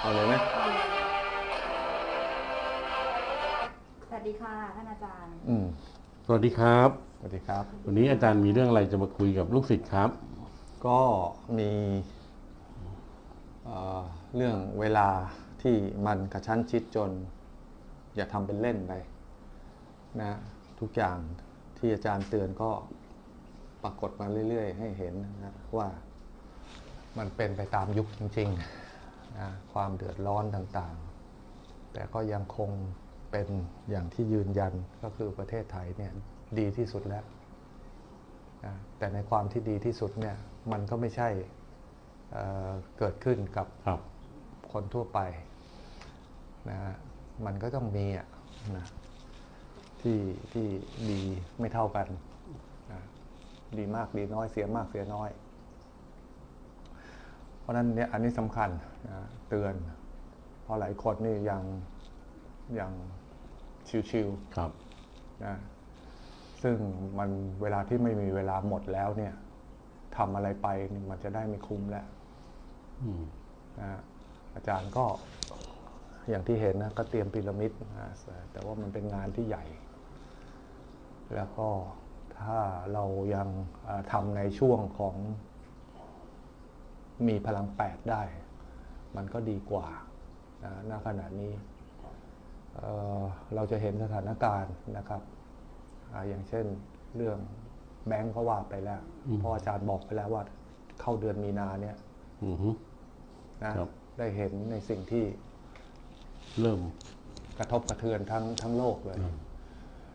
เอาเลยไหมสวัสดีค่ะท่านอาจารย์ อืมสวัสดีครับ สวัสดีครับ วันนี้อาจารย์มีเรื่องอะไรจะมาคุยกับลูกศิษย์ครับ ก็มีเอ่อเรื่องเวลาที่มันกระชั้นชิดจน อย่าทำเป็นเล่นไปนะทุกอย่างที่อาจารย์เตือนก็ปรากฏมาเรื่อย ๆ ให้เห็นนะว่า มันเป็นไปตามยุคจริง ๆ นะความเดือดร้อนต่างๆ แต่ก็ยังคงเป็นอย่างที่ยืนยันก็คือประเทศไทยเนี่ยดีที่สุดแล้วนะแต่ในความที่ดีที่สุดเนี่ยมันก็ไม่ใช่เอ่อเกิดขึ้นกับครับคนทั่วไปนะฮะมันก็ต้องมีอะนะที่ที่ดีไม่เท่ากันนะดีมากดีน้อยเสียมากเสียน้อยเพ ราะฉะนั้นเนี่ยอันนี้สำคัญนะเตือน เพราะหลายคนนี่ยังยังชิวๆครับนะซึ่งมันเวลาที่ไม่มีเวลาหมดแล้วเนี่ยทำอะไรไปนี่มันจะได้ไม่คุ้มแล้วอืมนะอาจารย์ก็อย่างที่เห็นนะก็เตรียมพีระมิดนะแต่ว่ามันเป็นงานที่ใหญ่ แล้วก็ถ้าเรายังเอ่อทำในช่วงของ มีพลังแปดได้ มันก็ดีกว่านะณขณะนี้เอ่อเราจะเห็นสถานการณ์นะครับอาอย่างเช่นเรื่องแบงก์ก็ว่าไปแล้วอืมเพราะอาจารย์บอกไปแล้วว่าเข้าเดือนมีนาเนี่ยอือฮึนะครับได้เห็นในสิ่งที่เริ่มกระทบกระเทือนทั้งทั้งโลกเลย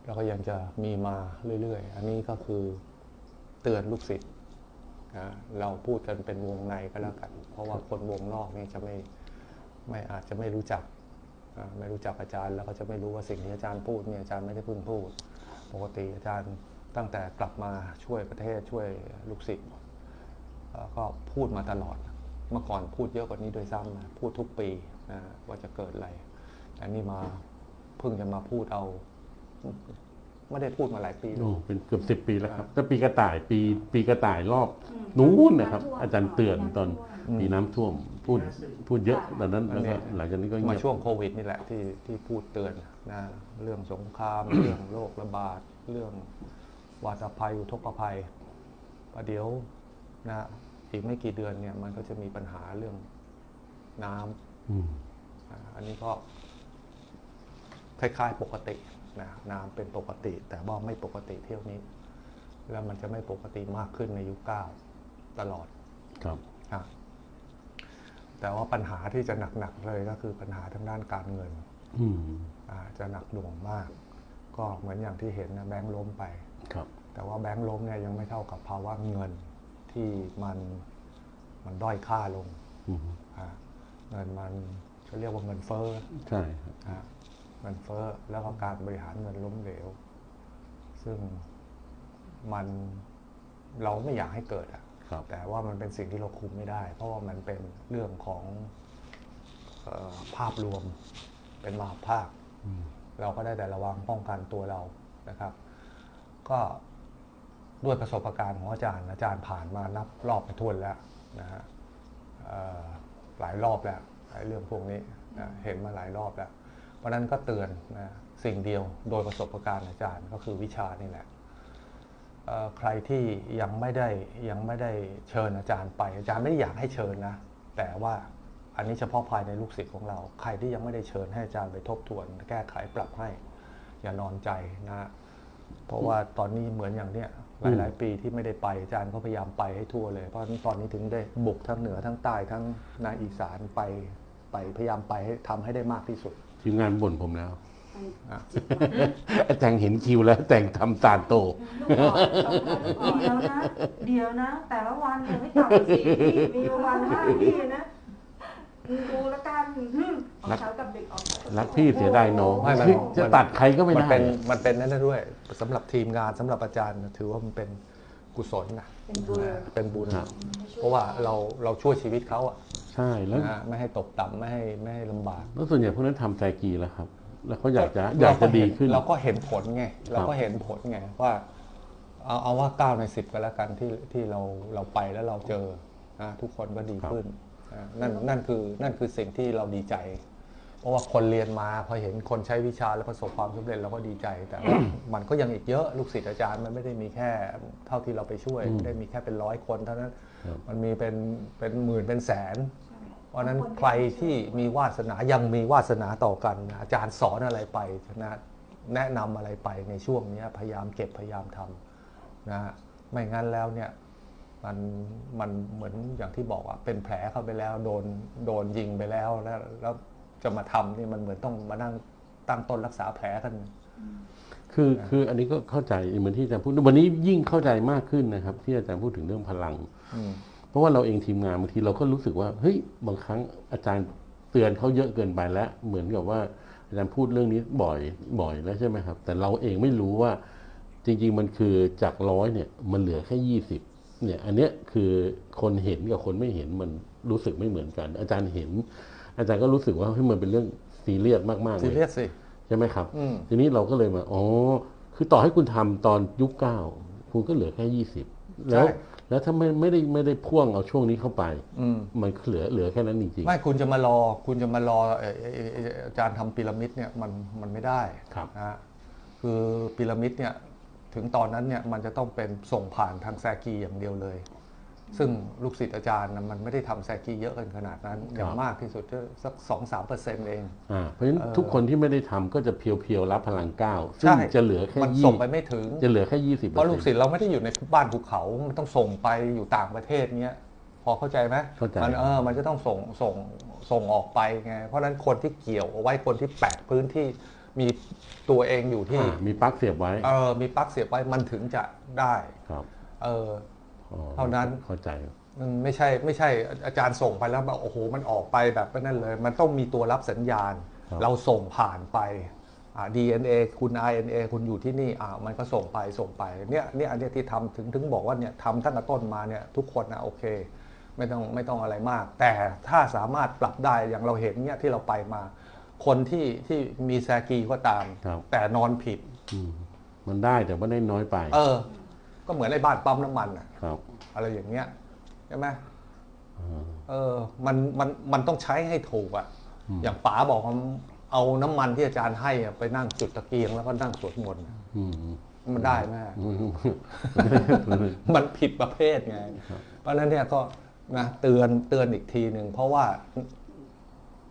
แล้วก็ยังจะมีมาเรื่อยๆ อันนี้ก็คือเตือนลูกศิษย์ นะเราพูดกันเป็นวงในก็แล้วกัน เพราะว่าคนวงนอกนี่จะไม่ไม่อาจจะไม่รู้จักไม่รู้จักอาจารย์แล้วก็จะไม่รู้ว่าสิ่งที่อาจารย์พูดเนี่ยอาจารย์ไม่ได้เพิ่งพูด ปกติอาจารย์ตั้งแต่กลับมาช่วยประเทศช่วยลูกศิษย์ก็พูดมาตลอด เมื่อก่อนพูดเยอะกว่านี้โดวยซ้ำนะพูดทุกปีนะว่าจะเกิดอะไรแต่นี่มาเพิ่งจะมาพูดเอา ไม่ได้พูดมาหลายปีแล้โอ้วเป็นเกือบสิบปีแล้วครับ ถ้าปีกระต่ายปีปีกระต่ายรอบอืมนู้นนะครับน้ำท่วมอาจารย์เตือนตอนอืม ปีน้ำท่วมพูดพูดเยอะตอนนั้นอันแล้วนี้ก็หลังจากนี้ก็มาเงียบช่วงโควิดนี่แหละที่ที่พูดเตือนนะเรื่องสงคราม เรื่องโรคระบาด เรื่องวาตภัยอุทกภัยประเดี๋ยวนะอีกไม่กี่เดือนเนี่ยมันก็จะมีปัญหาเรื่องน้ำ อืม อ่าอันนี้ก็คล้ายๆปกติ นะน้ำเป็นปกติ แต่ว่าไม่ปกติเที่ยวนี้ แล้วมันจะไม่ปกติมากขึ้นในยุคเก้าตลอดครับอะแต่ว่าปัญหาที่จะหนักๆเลยก็คือปัญหาทางด้านการเงินอืมอ่าจะหนักหน่วงมาก ก็เหมือนอย่างที่เห็นนะแบงค์ล้มไปครับ แต่ว่าแบงค์ล้มเนี่ยยังไม่เท่ากับภาวะเงินที่มันมันด้อยค่าลงอืมอะเงินมันเขาเรียกว่าเงินเฟ้อใช่ครับนะ เงินเฟ้อแล้วก็การบริหารเงินล้มเหลว ซึ่งมันเราไม่อยากให้เกิดอะครับแต่ว่ามันเป็นสิ่งที่เราคุมไม่ได้ เพราะว่ามันเป็นเรื่องของเออภาพรวมเป็นมหาภาคอืมเราก็ได้แต่ระวังป้องกันตัวเรานะครับ ก็ด้วยประสบการณ์ของอาจารย์อาจารย์ผ่านมานับรอบไปทั่วนแล้วนะฮะเอ่อหลายรอบแล้วหลายเรื่องพวกนี้นะเห็นมาหลายรอบแล้วเพ ราะนั้นก็เตือนนะสิ่งเดียวโดยประสบการณ์อาจารย์ก็คือวิชานี่แหละใครที่ยังไม่ได้ยังไม่ได้เชิญอาจารย์ไป อาจารย์ไม่ได้อยากให้เชิญนะ แต่ว่าอันนี้เฉพาะภายในลูกศิษย์ของเรา ใครที่ยังไม่ได้เชิญให้อาจารย์ไปทบทวน แก้ไขปรับให้ อย่านอนใจนะ เพราะว่าตอนนี้เหมือนอย่างเนี้ยหลาย ๆ ปีที่ไม่ได้ไปอาจารย์ก็พยายามไปให้ทั่วเลย เพราะตอนนี้ถึงได้บุกทั้งเหนือทั้งใต้ทั้งในอีสานไปไปพยายามไปให้ทำให้ได้มากที่สุด ทีมงานบ่นผมแล้วอะแต่งเห็นคิวแล้ว แต่งทำตาโต เดี๋ยวนะ เดี๋ยวนะ แต่ละวันเนี่ยไม่ต่ำกว่าสี่ที่มีประมาณห้าที่นะ ดูแล้วกันอืมออกเช้ากับดึกออกเช้ากับดึรักพี่เสียดายน้องไม่มันเฮ้ยจะตัดใครก็ไม่มันได้ เป็นมันเป็นนั่นนะด้วยสำหรับทีมงานสำหรับอาจารย์ถือว่ามันเป็นกุศลนะเป็นบุญ เป็นบุญ ครับ เพราะว่าเราเราช่วยชีวิตเขาอะ ใช่แล้วนะไม่ให้ตกต่ำไม่ให้ไม่ให้ลำบาก แล้วส่วนใหญ่พวกนั้นทำไซกีแล้วครับ แล้วเขาอยากจะอยากจะดีขึ้น เราก็เห็นผลไงเราก็เห็นผลไงว่าเอาเอาว่าเก้าในสิบก็แล้วกันที่ที่เราเราไปแล้วเราเจอนะทุกคนก็ดีขึ้นอ่านั่นนั่นคือนั่นคือสิ่งที่เราดีใจ เพราะว่าคนเรียนมาพอเห็นคนใช้วิชาแล้วประสบความสำเร็จเราก็ดีใจ แต่ว่ามันก็ยังอีกเยอะลูกศิษย์อาจารย์มันไม่ได้มีแค่เท่าที่เราไปช่วยไม่ได้มีแค่เป็นร้อยคนเท่านั้นครับมันมีเป็นเป็นหมื่นเป็นแสนใช่เพราะฉะนั้นบางใครที่มีวาสนายังมีวาสนาต่อกันนะอาจารย์สอนอะไรไปนะแนะนำอะไรไปในช่วงเนี้ยพยายามเก็บพยายามทำนะไม่งั้นแล้วเนี่ยมันมันเหมือนอย่างที่บอกอะเป็นแผลเข้าไปแล้วโดนโดนยิงไปแล้วแล้วแล้ว จะมาทำนี่มันเหมือนต้องมานั่งตั้งต้นรักษาแผลกัน คือคืออันนี้ก็เข้าใจเหมือนที่อาจารย์พูดวันนี้ยิ่งเข้าใจมากขึ้นนะครับ ที่อาจารย์พูดถึงเรื่องพลังอืมเพราะว่าเราเองทีมงานบางทีเราก็รู้สึกว่าเฮ้ยบางครั้งอาจารย์เตือนเขาเยอะเกินไปแล้ว เหมือนกับว่าอาจารย์พูดเรื่องนี้บ่อยบ่อยแล้วใช่ไหมครับ แต่เราเองไม่รู้ว่าจริง ๆ มันคือจากร้อยเนี่ย มันเหลือแค่ยี่สิบเนี่ย อันเนี้ยคือคนเห็นกับคนไม่เห็นมัน รู้สึกไม่เหมือนกัน อาจารย์เห็น อาจารย์ก็รู้สึกว่าเฮ้ยมันเป็นเรื่องซีเรียสมากๆเลซียเรียสสิ ใช่ไหมครับ อืม ทีนี้เราก็เลยมาอ๋อคือต่อให้คุณทำตอนยุคเก้าคุณก็เหลือแค่ยี่สิบแล้วใช่แล้วถ้าไม่ไม่ได้ไม่ได้พ่วงเอาช่วงนี้เข้าไป อืม มันก็เหลือเหลือแค่นั้นจริง ไม่คุณจะมารอ คุณจะมารอเอ่อเอ่อเอ่ออาจารย์ทำพีระมิดเนี่ยมันมันไม่ได้ครับนะฮะคือพีระมิดเนี่ยถึงตอนนั้นเนี่ยมันจะต้องเป็นส่งผ่านทางแซกีอย่างเดียวเลย ซึ่งลูกศิษย์อาจารย์นะมันไม่ได้ทำแซกีเยอะกันขนาดนั้น อย่างมากที่สุดก็สักสองสามเปอร์เซ็นต์เองๆอ่าเพราะฉะนั้นเออทุกคนที่ไม่ได้ทำก็จะเพียวๆรับพลังเก้าซึ่งใช่จะเหลือแค่มันยี่ส่งไปไม่ถึง จะเหลือแค่ยี่สิบเพราะลูกศิษย์เราไม่ได้อยู่ในบ้านภูเขา มันต้องส่งไปอยู่ต่างประเทศเนี้ย พอเข้าใจไหมเข้าใจมันเออ มันจะต้องส่งส่งส่งออกไปไง เพราะฉะนั้นคนที่เกี่ยวเอาไว้คนที่แปะพื้นที่มีตัวเองอยู่ที่อ่ามีปลั๊กเสียบไว้ เออ มีปลั๊กเสียบไว้มันถึงจะได้ ครับ เอออ๋อ เท่านั้นเข้าใจมันไม่ใช่ไม่ใช่อาจารย์ส่งไปแล้วแบบโอ้โหมันออกไปแบบนั่นเลย มันต้องมีตัวรับสัญญาณครับเราส่งผ่านไปอ่า DNA คุณ RNA คุณอยู่ที่นี่อ่ามันก็ส่งไปส่งไปเนี่ยเนี่ยอันเนี้ยที่ทำถึงถึงบอกว่าเนี่ยทำตั้งแต่ต้นมาเนี่ยทุกคนนะโอเค ไม่ต้องไม่ต้องอะไรมาก แต่ถ้าสามารถปรับได้อย่างเราเห็นเนี่ยที่เราไปมา คนที่ที่มีแซกีก็ตามครับแต่นอนผิดอืมมันได้แต่ว่าได้น้อยไป เออ ก็เหมือนไอ้บ้านปั๊มน้ำมันอะครับอะไรอย่างเงี้ยใช่ไหมอ่าเออมันมันมันต้องใช้ให้ถูกอะอืมอย่างป๋าบอกว่าเอาน้ำมันที่อาจารย์ให้อะไปนั่งจุดตะเกียงแล้วก็นั่งสวดมนต์อืมมันได้ไหมอืมมันผิดประเภทไง เพราะฉะนั้นเนี่ยก็นะเตือนเตือนอีกทีหนึ่งเพราะว่า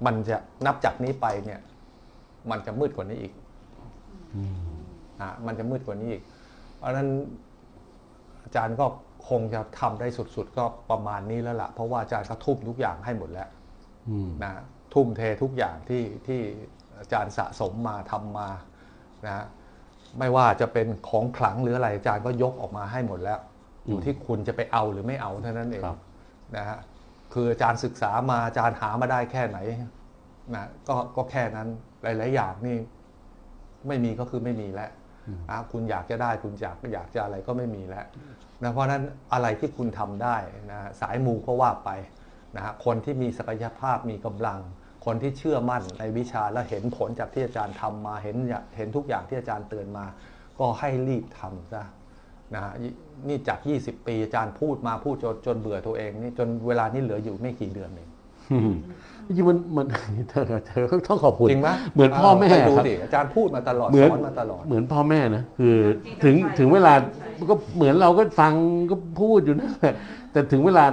มันจะนับจากนี้ไปเนี่ย มันจะมืดกว่านี้อีกอืมอะมันจะมืดกว่านี้อีก เพราะฉะนั้น อาจารย์ก็คงจะทำได้สุดๆ ก็ประมาณนี้แล้วล่ะ เพราะว่าอาจารย์ก็ทุ่มทุกอย่างให้หมดแล้วอืมนะทุ่มเททุกอย่างที่ที่อาจารย์สะสมมาทำมานะไม่ว่าจะเป็นของขลังหรืออะไรอาจารย์ก็ยกออกมาให้หมดแล้ว อยู่ที่คุณจะไปเอาหรือไม่เอาเท่านั้นเองครับนะฮะคืออาจารย์ศึกษามาอาจารย์หามาได้แค่ไหนนะก็ก็แค่นั้นหลาย ๆ อย่างนี่ไม่มีก็คือไม่มีแล้วอะ คุณอยากจะได้คุณอยากอยากจะอะไรก็ไม่มีแล้วนะเพราะนั้นอะไรที่คุณทำได้นะสายมูก็ว่าไปนะฮะคนที่มีศักยภาพมีกำลัง คนที่เชื่อมั่นในวิชาและเห็นผลจากที่อาจารย์ทำมาเห็นเห็นทุกอย่างที่อาจารย์เตือนมา ก็ให้รีบทำซะนะฮะนี่นี่จาก 20 ปีอาจารย์พูดมาพูดจนจนเบื่อตัวเองนี่จนเวลานี้เหลืออยู่ไม่กี่เดือนเอง จริงๆมันมันเธอเธอต้องขอบคุณจริงไหมเหมือนพ่อแม่ไปดูครับดิอาจารย์พูดมาตลอดเหมือนสอนมาตลอดเหมือนพ่อแม่นะคือถึงถึงเวลาก็เหมือนเราก็ฟังก็พูดอยู่นั่นแหละแต่ถึงเวลา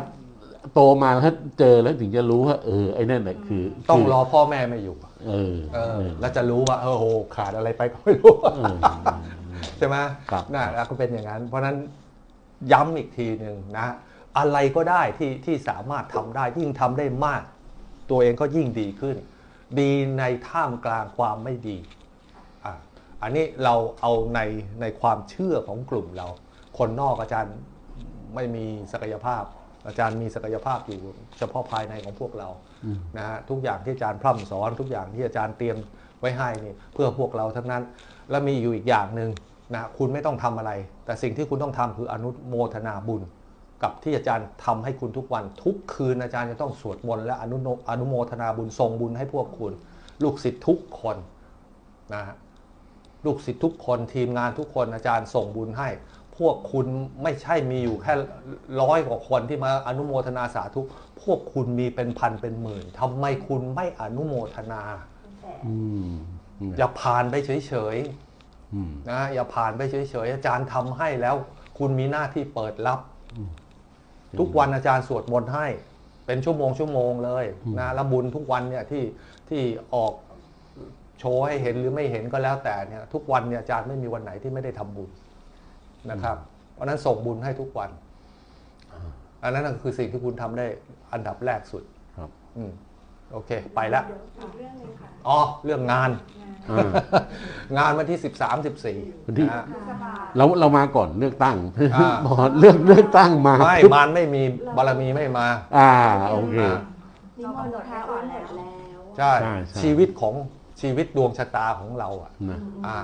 โตมาแล้วเจอแล้วถึงจะรู้ว่า เออไอ้นั่นแหละคือ ต้องคืรอพ่อแม่ไม่อยู่เออเออเออแล้วจะรู้ว่าเออโหขาดอะไรไปก็ไม่รู้เออใช่ไหมครับน่ะแล้วก็เป็นอย่างนั้น เพราะฉะนั้นย้ำอีกทีหนึ่งนะ อะไรก็ได้ที่ที่สามารถทำได้ยิ่งทำได้มาก ตัวเองก็ยิ่งดีขึ้น ดีในท่ามกลางความไม่ดีอะอันนี้เราเอาในในความเชื่อของกลุ่มเรา คนนอกอาจารย์ไม่มีศักยภาพ อาจารย์มีศักยภาพอยู่เฉพาะภายในของพวกเราอืมนะฮะทุกอย่างที่อาจารย์พร่ำสอนทุกอย่างที่อาจารย์เตรียมไว้ให้นี่เพื่อพวกเราทั้งนั้น แล้วมีอยู่อีกอย่างหนึ่งนะคุณไม่ต้องทำอะไร แต่สิ่งที่คุณต้องทำคืออนุโมทนาบุญ กับที่อาจารย์ทำให้คุณทุกวัน ทุกคืนอาจารย์จะต้องสวดมนต์และอนุโนอนุโมทนาบุญทรงบุญให้พวกคุณ ลูกศิษย์ทุกคนนะฮะลูกศิษย์ทุกคนทีมงานทุกคนอาจารย์ส่งบุญให้ผพวกคุณไม่ใช่มีอยู่แค่ร้อยกว่าคนที่มาอนุโมทนาสาธุพวกคุณมีเป็นพันเป็นหมื่นทำไมคุณไม่อนุโมทนาอืมอย่าผ่านไปเฉยอืมๆนะอย่าผ่านไปเฉยๆอาจารย์ทำให้แล้ว คุณมีหน้าที่เปิดรับ ทุกวันอาจารย์สวดมนต์ให้ เป็นชั่วโมงชั่วโมงเลยนะแล้วบุญทุกวันเนี่ยที่ที่ออกโชว์ให้เห็นหรือไม่เห็นก็แล้วแต่เนี่ยทุกวันเนี่ยอาจารย์ไม่มีวันไหนที่ไม่ได้ทำบุญนะครับ เพราะฉะนั้นส่งบุญให้ทุกวัน อันนั้นนะคือสิ่งที่คุณทำได้อันดับแรกสุดครับอืมโอเค ไปแล้วเดี๋ยวอีกเรื่องหนึงค่ะอ๋อเรื่องงานอ่า งานวันที่ 13วันที่14นะฮะพฤษภาเราเรามาก่อนเลือกตั้งอ่าพอเลือกเลือกตั้งมาไม่ปุ๊บมารไม่มีบารมีไม่มา อ่าโอเค อ่า นิมนต์พระไว้หมดแล้วใช่ใช่ใช่ ชีวิตของชีวิตดวงชะตาของเราอะนะ อ่า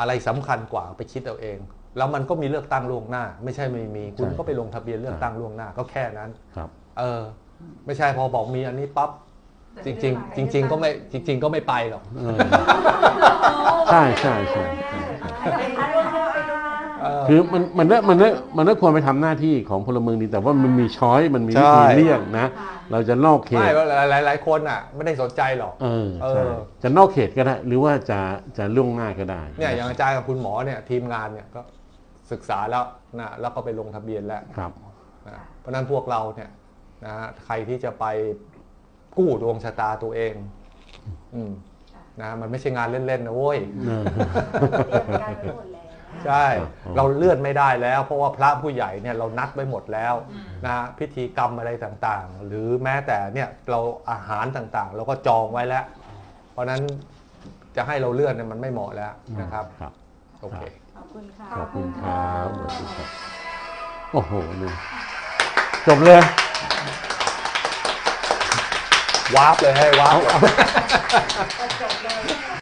อะไรสำคัญกว่าไปคิดเอาเอง แล้วมันก็มีเลือกตั้งล่วงหน้า ไม่ใช่ไม่มีคุณก็ไปลงทะเบียนเลือกตั้งล่วงหน้า ก็แค่นั้น ครับ เออ ไม่ใช่พอบอกมีอันนี้ปั๊บ จริงๆจริง ๆ ก็ไม่จริง ๆ ก็ไม่ไปหรอกเออ ใช่ใช่ใช่ใช่ใช่ เออ คือมันมันก็มันก็มันก็ควรไปทำหน้าที่ของพลเมืองดี แต่ว่ามันมีช้อยมันมีวิธีใช่ เลี่ยงนะ เราจะนอกเขไม่ตว่าหลายหลายๆคนอะ ไม่ได้สนใจหรอก เออเออ ใช่จะนอกเขตก็ได้ หรือว่าจะจะล่วงหน้าก็ได้เนี่ยอย่างอาจารย์กับคุณหมอเนี่ยทีมงานเนี่ยก็ศึกษาแล้วนะแล้วก็ไปลงทะเบียนแล้ว ครับ นะเพราะฉะนั้นพวกเราเนี่ยนะฮะใครที่จะไป กู้ดวงชะตาตัวเอง อืมนะมันไม่ใช่งานเล่นๆนะโว้ยเออเตรียมการไว้หมดแล้วใช่ครับเราเลื่อนไม่ได้แล้ว เพราะว่าพระผู้ใหญ่เนี่ยเรานัดไว้หมดแล้วนะฮะพิธีกรรมอะไรต่างๆ หรือแม้แต่เนี่ยเราอาหารต่างๆ เราก็จองไว้แล้ว เพราะฉะนั้นจะให้เราเลื่อนเนี่ยมันไม่เหมาะแล้วนะครับครับโอเคขอบคุณค่ะขอบคุณครับสวัสดีครับโอ้โหนี่จบเลย วาร์ปเลยให้วาร์ป จบเลย